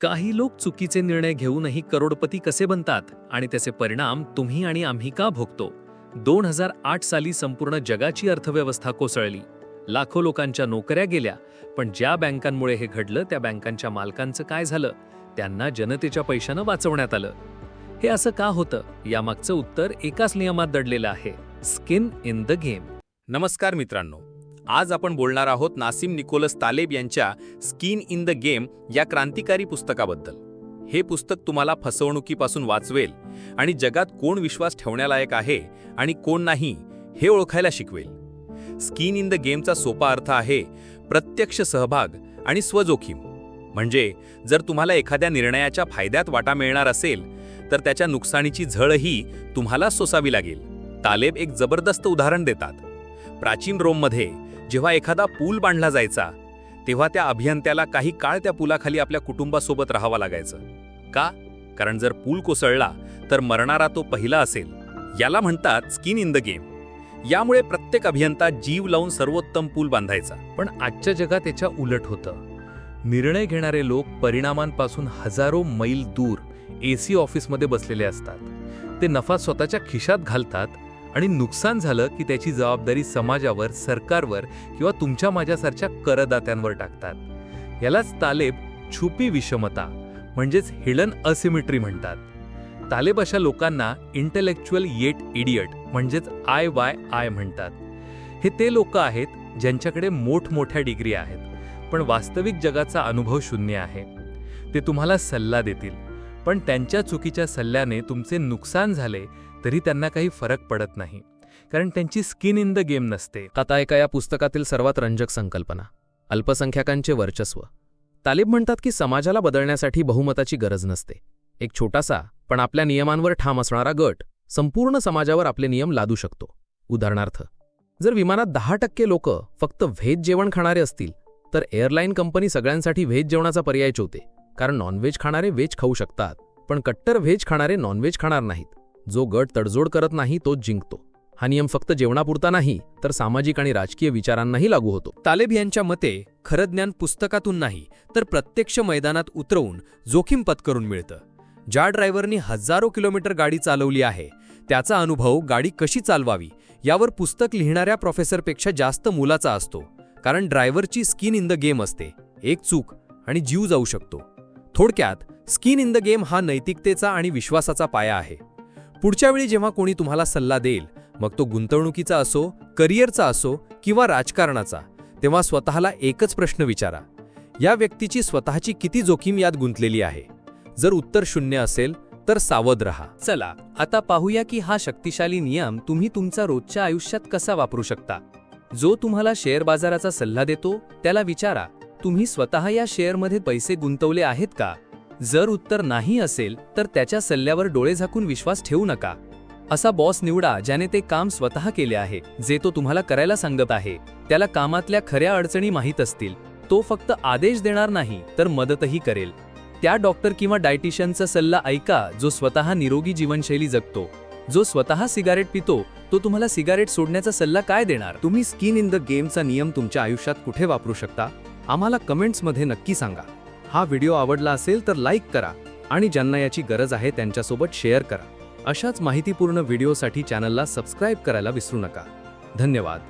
काही लोक चुकीचे निर्णय घेऊनही करोडपती कसे बनतात आणि त्याचे परिणाम तुम्ही आणि आम्ही का भोगतो? दोन हजार आठ साली संपूर्ण जगाची अर्थव्यवस्था कोसळली. लाखो लोकांच्या नोकऱ्या गेल्या पण ज्या बँकांमुळे हे घडलं त्या बँकांच्या मालकांचं काय झालं? त्यांना जनतेच्या पैशानं वाचवण्यात आलं. हे असं का होतं? यामागचं उत्तर एकाच नियमात दडलेलं आहे. Skin in the game. नमस्कार मित्रांनो. आज आपण बोलणार आहोत नासिम निकोलस तालेब यांच्या स्किन इन द गेम या क्रांतिकारी पुस्तकाबद्दल. हे पुस्तक तुम्हाला फसवणुकीपासून वाचवेल आणि जगात कोण विश्वास ठेवण्यालायक आहे आणि कोण नाही हे ओळखायला शिकवेल. स्किन इन द गेमचा सोपा अर्थ आहे प्रत्यक्ष सहभाग आणि स्वजोखीम. म्हणजे जर तुम्हाला एखाद्या निर्णयाच्या फायद्यात वाटा मिळणार असेल तर त्याच्या नुकसानीची झळही तुम्हाला सोसावी लागेल. तालेब एक जबरदस्त उदाहरण देतात. प्राचीन रोममध्ये जेव्हा एखादा पूल बांधला जायचा तेव्हा त्या अभियंत्याला काही काळ त्या पुलाखाली आपल्या कुटुंबासोबत राहावं लागायचं. का? कारण जर पूल कोसळला तर मरणारा तो पहिला असेल. याला म्हणतात स्किन इन द गेम यामुळे प्रत्येक अभियंता जीव लावून सर्वोत्तम पूल बांधायचा. पण आजच्या जगात याच्या उलट होतं. निर्णय घेणारे लोक परिणामांपासून हजारो मैल दूर एसी ऑफिसमध्ये बसलेले असतात. ते नफा स्वतःच्या खिशात घालतात आणि नुकसान झालं की त्याची जबाबदारी समाजावर सरकारवर किंवा तुमच्या माझ्यासारख्या करदात्यांवर टाकतात. यालाच तालेब छुपी विषमता म्हणजेच हिडन असिमिट्री म्हणतात. तालेब अशा लोकांना इंटेलेक्च्युअल येट इडियट म्हणजेच आय वाय आय म्हणतात. हे ते लोक आहेत ज्यांच्याकडे मोठमोठ्या डिग्री आहेत पण वास्तविक जगाचा अनुभव शून्य आहे. ते तुम्हाला सल्ला देतील पण त्यांच्या चुकीच्या सल्ल्याने तुमचे नुकसान झाले तरी त्यांना काही फरक पडत नाही. कारण त्यांची स्किन इन द गेम नसते. आता एका या पुस्तकातील सर्वात रंजक संकल्पना अल्पसंख्याकांचे वर्चस्व. तालिब म्हणतात की समाजाला बदलण्यासाठी बहुमताची गरज नसते. एक छोटासा पण आपल्या नियमांवर ठाम असणारा गट संपूर्ण समाजावर आपले नियम लादू शकतो. उदाहरणार्थ जर विमानात दहा टक्के लोक फक्त व्हेज जेवण खाणारे असतील तर एअरलाईन कंपनी सगळ्यांसाठी व्हेज जेवणाचा पर्याय ठेवते कारण नॉनव्हेज खाणारे व्हेज खाऊ शकतात पण कट्टर व्हेज खाणारे नॉनव्हेज खाणार नाहीत. जो गट तडजोड करत नाही तोच जिंकतो. हा नियम फक्त जेवणापुरता नाही तर सामाजिक आणि राजकीय विचारांनाही लागू होतो. तालेब यांच्या मते खरं ज्ञान पुस्तकातून नाही तर प्रत्यक्ष मैदानात उतरवून जोखीम पत्करून मिळतं. ज्या ड्रायव्हरनी हजारो किलोमीटर गाडी चालवली आहे त्याचा अनुभव गाडी कशी चालवावी यावर पुस्तक लिहिणाऱ्या प्रोफेसरपेक्षा जास्त मुलाचा असतो. कारण ड्रायव्हरची स्किन इन द गेम असते. एक चूक आणि जीव जाऊ शकतो. थोडक्यात स्किन इन द गेम हा नैतिकतेचा आणि विश्वासाचा पाया आहे. पुढच्या वेळी जेव्हा कोणी तुम्हाला सल्ला देईल मग तो गुंतवणुकीचा असो करिअरचा असो किंवा राजकारणाचा तेव्हा स्वतःला एकच प्रश्न विचारा. या व्यक्तीची स्वतःची किती जोखीम यात गुंतलेली आहे? जर उत्तर शून्य असेल तर सावध रहा. चला आता पाहूया की हा शक्तिशाली नियम तुम्ही तुमचा रोजच्या आयुष्यात कसा वापरू शकता? जो तुम्हाला शेअर बाजाराचा सल्ला देतो त्याला विचारा तुम्ही स्वतः या शेअरमध्ये पैसे गुंतवले आहेत का? जर उत्तर नाही असेल तर त्याच्या सल्ल्यावर डोळे झाकून विश्वास ठेवू नका. असा बॉस निवडा ज्याने ते काम स्वतः केले आहे जे तो तुम्हाला करायला सांगत आहे. त्याला कामातल्या खऱ्या अडचणी माहीत असतील. तो फक्त आदेश देणार नाही तर मदतही करेल. त्या डॉक्टर किंवा डायटिशियनचा सल्ला ऐका जो स्वतः निरोगी जीवनशैली जगतो. जो स्वतः सिगारेट पितो तो तुम्हाला सिगारेट सोडण्याचा सल्ला काय देणार? तुम्ही स्किन इन द गेमचा नियम तुमच्या आयुष्यात कुठे वापरू शकता? आम्हाला कमेंट्समध्ये नक्की सांगा. हा व्हिडिओ आवडला असेल तर लाईक करा आणि ज्यांना याची गरज आहे त्यांच्यासोबत शेअर करा. अशाच माहितीपूर्ण व्हिडिओसाठी चॅनलला सबस्क्राईब करायला विसरू नका. धन्यवाद.